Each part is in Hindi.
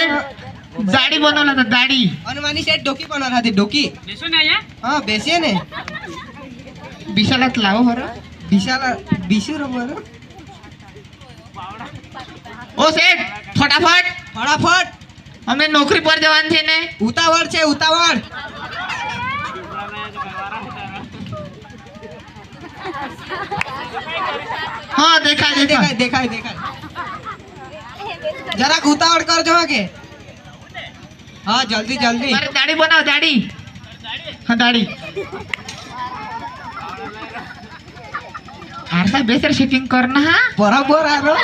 અમે દાડી બનાવલા હતા દાડી હનુમાની શેઠ ડોકી બનાવલા હતી ડોકી. બેસો ને અહીંયા. હા બેસીએ ને. વિશાલા લાવો હરો. વિશાલા બીસું રમો ઓ શેઠ ફટાફટ. ફટાફટ. અમે નોકરી પર જવાનું છે ને. ઉતાવળ છે ઉતાવળ. હા દેખાય દેખાય. દેખાય દેખાય. જરાક ઉતાવળ કરજો કે. હા જલ્દી જલ્દી. મારે દાઢી બનાવ દાઢી. હા દાઢી. આરસા બેસર સેટિંગ કર ના હા. બરાબર આરો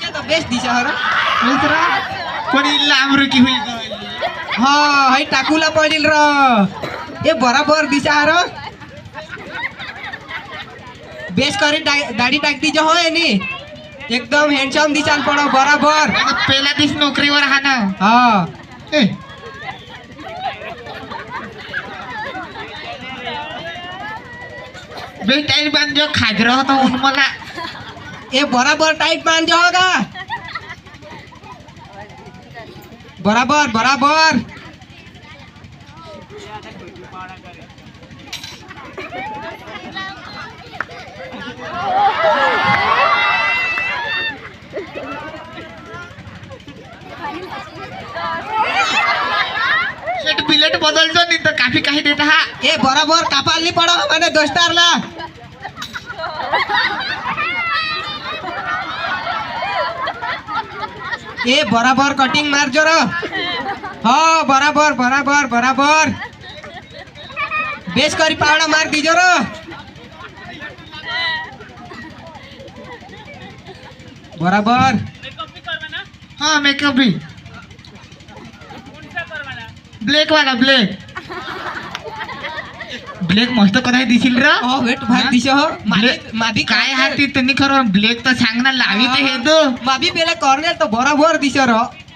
કે તો બેસ દિશા હરો મિત્રા પણ લામ હોઈ ગઈ હા હઈ ટાકુલા પડીલ ર. એ બરાબર દિશા હરો બેસ કરી દાઢી ટાક દીજો હોય એની. એકદમ હેન્ડસમ દિશાન પડો બરાબર. પેલા દિવસ નોકરી વાર હા. બે ટાઈમ બાંધજો ખાજરો હતો ઉનમલા. એ બરાબર ટાઈટ બાંધજો હોગા બરાબર બરાબર. काफ़ी कही देता है? ये बराबर कपाल नहीं पड़ो मैंने दोस्तार ला। ये बराबर कटिंग मार जोरो। हाँ बराबर बराबर बराबर। बेस करी पावड़ा मार दीजो रो बराबर। हाँ मेकअप भी। ब्लैक वाला ब्लैक ब्लेक मस्त कथा दिसील र? हो वेट भाग दिसो हो. मादी मादी काय हा तनी खर ब्लेक तर सांग लावी ते हे तो माबी बेला कॉर्नर तो बराबर दिसो र.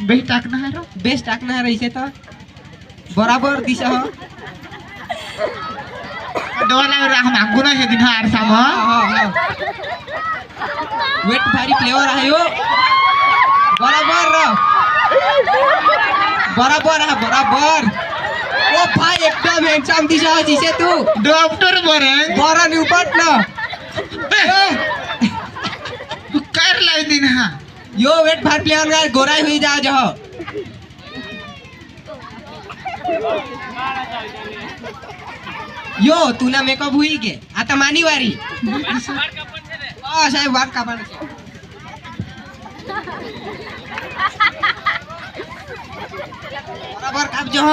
बेस्ट टाकना हा र. बेस्ट टाकना हा रहिसे तो बराबर दिसो हो. डोला रा हम आगु ना हे दिन हार साम वेट भारी फ्लेवर आयो बराबर र. बराबर है बराबर. ओ भाई एकदम हैंडसम दिशा जिसे तू। डॉक्टर बरं बरं उपट ना। कर लाई दिन हा। यो वेट भार प्लेयर का गोराई हुई जा जो यो तूना मेकअप हुई के आता मानी वारी ओ साहेब वाट कापन बराबर काप जो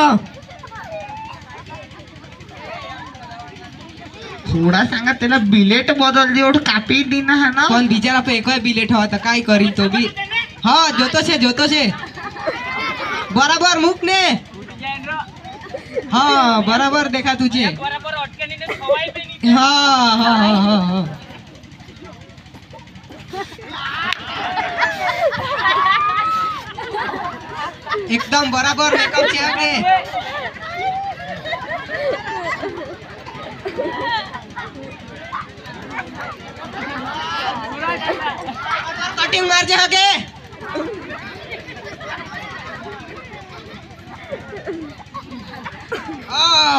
थोडा सांगा त्याला बिलेट बदल दे एवढं कापी दिन हा ना પણ બિચારા પે એકય બિલેટ હોય તો કાઈ કરી તો બી હા જોતો છે જોતો છે બરાબર મૂક ને ડિઝાઇન રો હા બરાબર દેખાતું છે બરાબર અટકેની ને ખવાય બી નહીં હા હા હા હા હા એકદમ બરાબર મેકઅપ છે આપણે લાટી મારજે હકે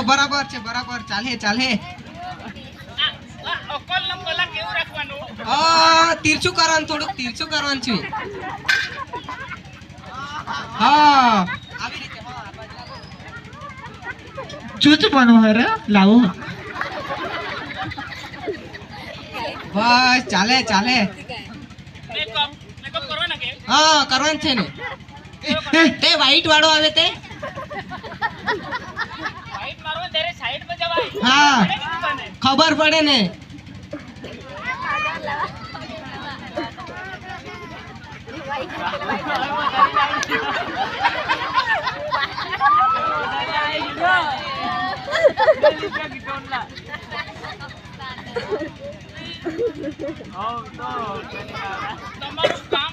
બરાબર છે બરાબર. ચાલે ચાલે. તીરછું કરવાનું થોડુંક તીરછું કરવાનું છે. હા. જૂથ મનોહર લાવો. બસ ચાલે ચાલે. હા કરવાનું છે ને. તે વ્હાઈટ વાળો આવે તે. હા. ખબર પડે ને. તમારું કામ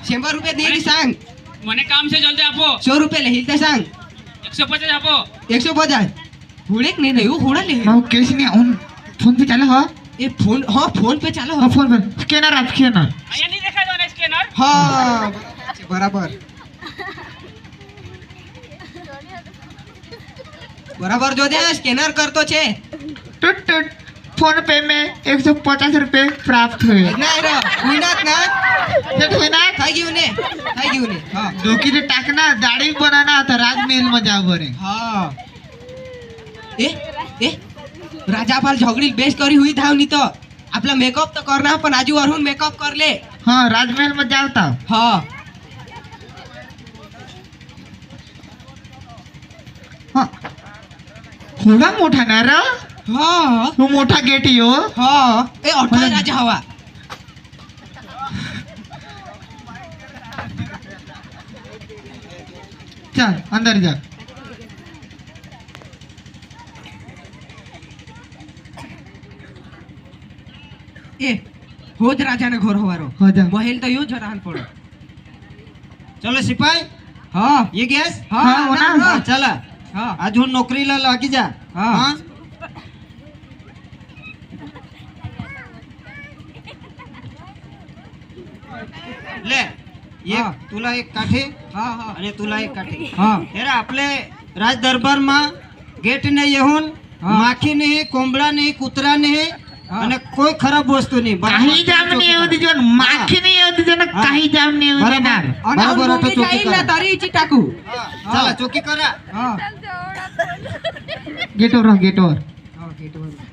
શંભર રૂપિયા દે સાંગ મને કામ છે જલ્દી આપો સો રૂપિયા લઈ તે સાંગ એકસો પચાસ આપો એકસો પચાસ ભૂડે કે નહીં રહ્યું હોડા લે હું કેસ નહીં ઓન ફોન પે ચાલો હા એ ફોન હા ફોન પે ચાલો હા ફોન પે સ્કેનર આપ સ્કેનર અહીંયા નહીં દેખાય ને સ્કેનર હા બરાબર બરાબર જો દે સ્કેનર કરતો છે ટટ ટટ फ़ोन पे में एक सौ पचास रूपए प्राप्त हुए। डोकी ने? हाँ। टाकना दाढ़ी बनाना तो आता राजमहल में जाओ बरे। हाँ। ए राजा पाल झगड़ी बेस करी हुई था तो। आपला मेकअप तो करना पण आजू अरुण मेकअप कर ले। हाँ राजमहल में जाओ था हाँ। हाँ। थोड़ा मोटा ना रहा। હા હું મોટા ગેટી હો હા એ અઠાઈ રાજા હવા ચાલ અંદર જા એ હોજ રાજાને ઘોર હોવારો મહેલ તો યો જ રાહન પડો ચલો સિપાઈ હા ये गैस हाँ, हाँ, हाँ, हाँ, चला हाँ, आज हूँ नौकरी ला लागी जा हाँ, हाँ ले एक तुला એક કાઠી અને તુલા એક કાઠી હેરા આપણે રાજ દરબારમાં ગેટ ને યહુન માખી નહીં કોંબડા નહીં કૂતરા નહીં અને કોઈ ખરાબ વસ્તુ નહીં काही जाम नाही येऊ देजो न माखी नाही येऊ देजो न काही जाम नाही येऊ टाकू चला चुकी करा गेटवर गेटवर गेटवर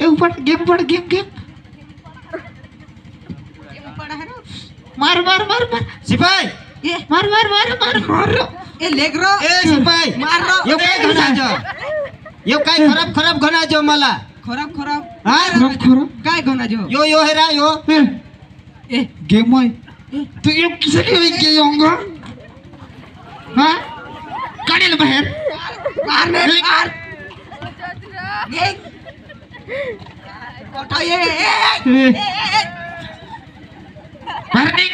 ए ऊपर गेम ऊपर गेम गेम मार मार मार मार। सिपाही ये। मार मार मार मार मार। ए लेग रो। ए सिपाही मार रो। यो काय घना जो यो काय खराब खराब घना जो मला? खराब खराब। हाँ? खराब तो। खराब? काय घना जो यो यो हेरा यो। ए। गेम होय तू यो किसे के के योंगा हाँ? काढेल बाहेर। मार मार ये कोठा ये ए, ए, ए, ए, बाहेर निघ.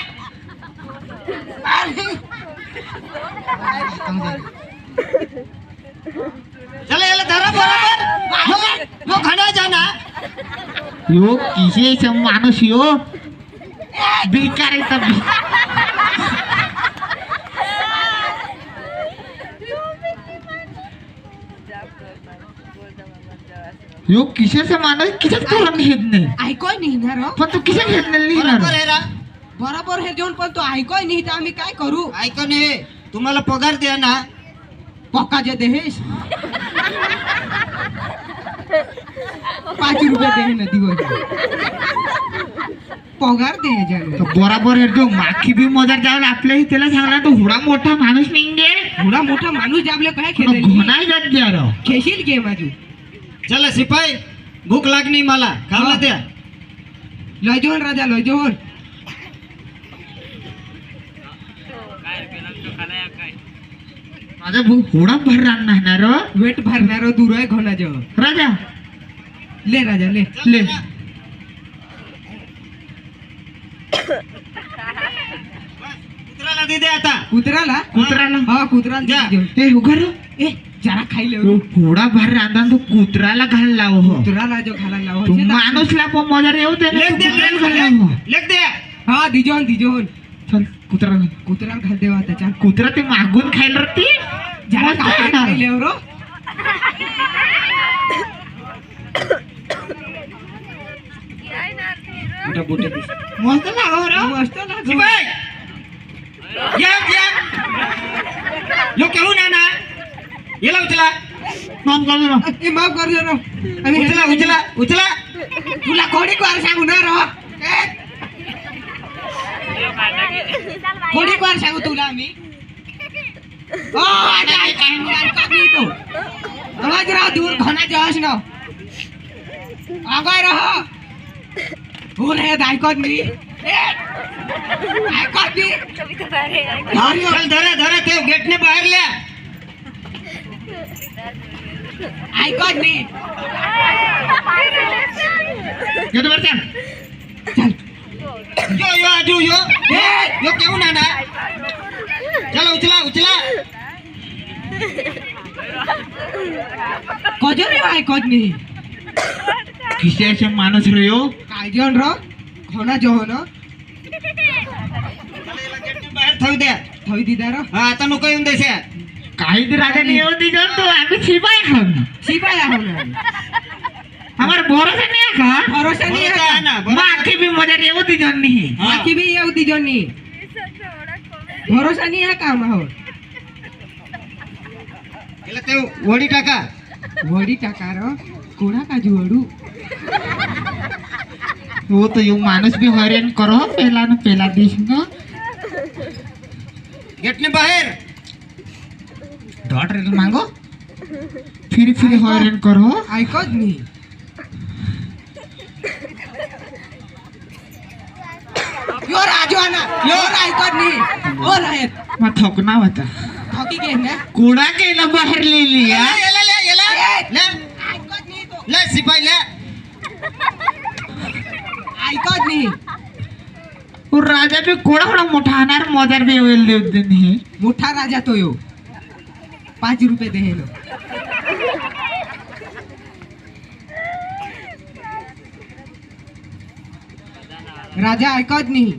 मार ने. चला याला धरा बरोबर यो यो घणाचा ना यो किशेचा माणूस यो बेकार आहे यो किशेचा माणूस किशात करून घेत नाही. ऐकोय नाही ना रो पण तू किशा घेत नाही बरोबर लिहिणार हेरा बरोबर हे देऊन पण तो ऐकोय नाही तर आम्ही काय करू? ऐका नाही तुम्हाला पगार द्या ना. पक्का जे देहेश पाच रुपये दे ना दिवस पगार दे जाने तर बरोबर आहे जो माखी बी मजार जावला आपल्याही त्याला सांगला तो हुडा मोठा माणूस निघे एवढा मोठा माणूस आपले काय पण खेळ घोणाय जात द्या राव खेशील घे माझी? चला शिपाई भूक लागली मला खावला हा. द्या लय जेवण राजा लय जेवण माझा भाऊ हुडा भर राहणार वेट भरणार दूर आहे घोना जेवण राजा। ले राजा ले। ले कुत्राला दे दे आता। कुत्राला कुत्राला हा कुत्राला द्या. ए उघड ए जरा खायले तो हुडा भर तो कुत्राला घाल लाव हो. कुत्राला जो खाला लाव तो माणूसला पण मजार येऊ दे ना, लेख दे लेख घाल लाव. हो. लेख दे. हा दिजोन दिजोन चल कुत्राला घाल. देवा त्याच्या. कुत्रा ते मागून रे ती. जरा ना. खायले रो. मोठा बोटे मस्त रे. मस्त लागो या या ना ना हिला उचला. माफ कर देणार ए माफ कर देणार आणि उचला उचला उचला. तुला कोणी वार सांगू? ना रो कोणी वार सांगू तुला आम्ही? ओ आणि आई काय काकी तो? आवाज राह दूर खाना जास ना. आगाय रहा कोण आहे ऐकत मी. ऐकत मी. धरा धरा ते गेटने बाहेर ल्या. I got need. You do bercan. Yo yo adu yo. Yo ke una na. Chalo uchla uchla. কজন রে ভাই কজনি কিসে এসে মানুষ রে ও কাজন র ঘনা জহন বাইর থই দে থই দি দার হ্যাঁ তা নুকাই দেছে কাহিদরাকে নিয়ে দিজন তো আমি সিপাই এখন সিপাই এখন আমার ভরসা নেই এখন ভরসা নেই এখন মাকে বি মজার এও দিজন নি মাকে বি এও দিজন নি ভরসা নেই এখন আমার એટલે તે વડી ટાકા વડી ટાકા રો કોણા કાજુ વડું વો તો એવું માણસ બી હેરાન કરો પેલા ને પેલા દેશ કેટલી બહાર डॉट रेट मांगो फिर फिर हैरान करो आई कद नहीं यो राजवाना यो आई कद नहीं ओ रहे मैं थकना बता थकी के ना कूड़ा के ना बाहर ले लिया ले ले ले ले ले आई कद नहीं तो ले सिपाही ले आई कद नहीं और राजा पे कोड़ा कोड़ा मुठानार मदर भी वेल देव दिन है मुठा राजा तो यो पाँच रुपये दे लो राजा ऐक नहीं।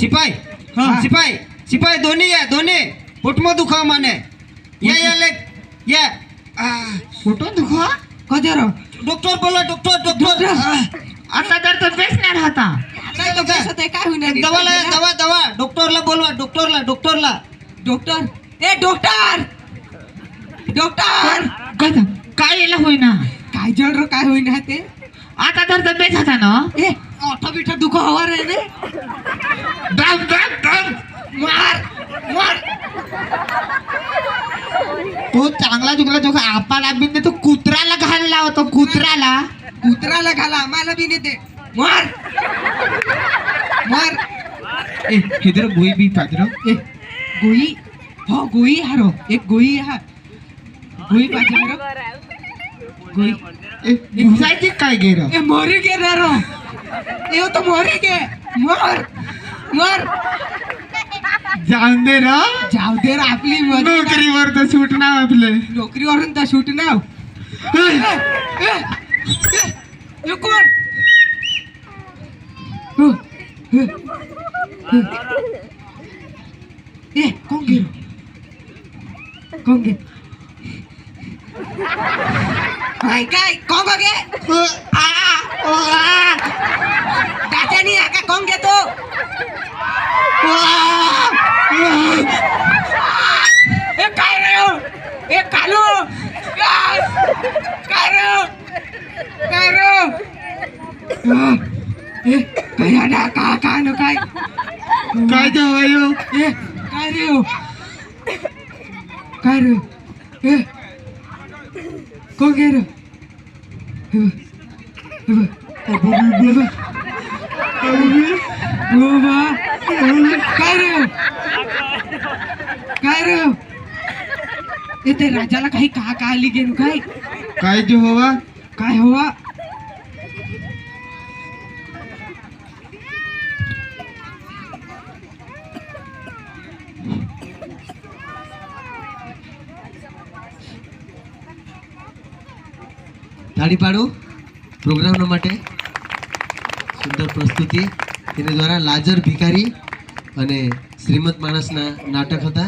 सिपाही हाँ। सिपाही सिपाही दोन्ही या दोन्ही पोटमो दुखाव माने। ये या लेग या। पोटो दुखाव कधी डॉक्टर बोला डॉक्टर डॉक्टर. आता तर तो बेसणार नाही राहता काय दवाला दवा दवा डॉक्टरला बोलवा डॉक्टरला डॉक्टरला. डॉक्टर. ए डॉक्टर. डॉक्टर. काय यायला होईना? काय जड काय होईना ते? आता तर तो बेस ना? ए ओठा बिठा दुखा हवा रे रे. डम डम डम मार मार. तो चांगला चुकला जो आपाला बी तो कुत्राला घालला होतो कुत्राला तो कुत्राला घाला आम्हाला बी नेते मार. मार. ए हेदर गोई बी पात्र ए गोई. हो गोई हारो एक गोई हा. गोई पात्र गोई. ए मुसाई काय गेरो ए मोरी गेरो ए तो मोरी गे. मार. मार. जाऊन दे ना. जाऊ दे रे आपली मजा नोकरीवर तर सुटणार आपले. नोकरीवरून तर शूट नाव कोण? ए, कोण गे कोण गे काय काय कोण गो त्याच्यानी का कोण घेतो? ओ, आ, ओ. ए काय रे हो? ए कालू काय काय रे हो? काय रे हो? आ, ए काय आला का का न काय काय जेवायो ए काय रे हो काय रे ए कोण गे रे हे बघ, हे बघ, हे बघ, हे बघ. ओ बा, काय रे हो? काय रे हो? ए ते राजाला काही का का आली गेलो काय काय जेव्हा काय हवा તાળી પાડો પ્રોગ્રામના માટે સુંદર પ્રસ્તુતિ તેના દ્વારા લાજર ભિખારી અને શ્રીમદ માણસના નાટક હતા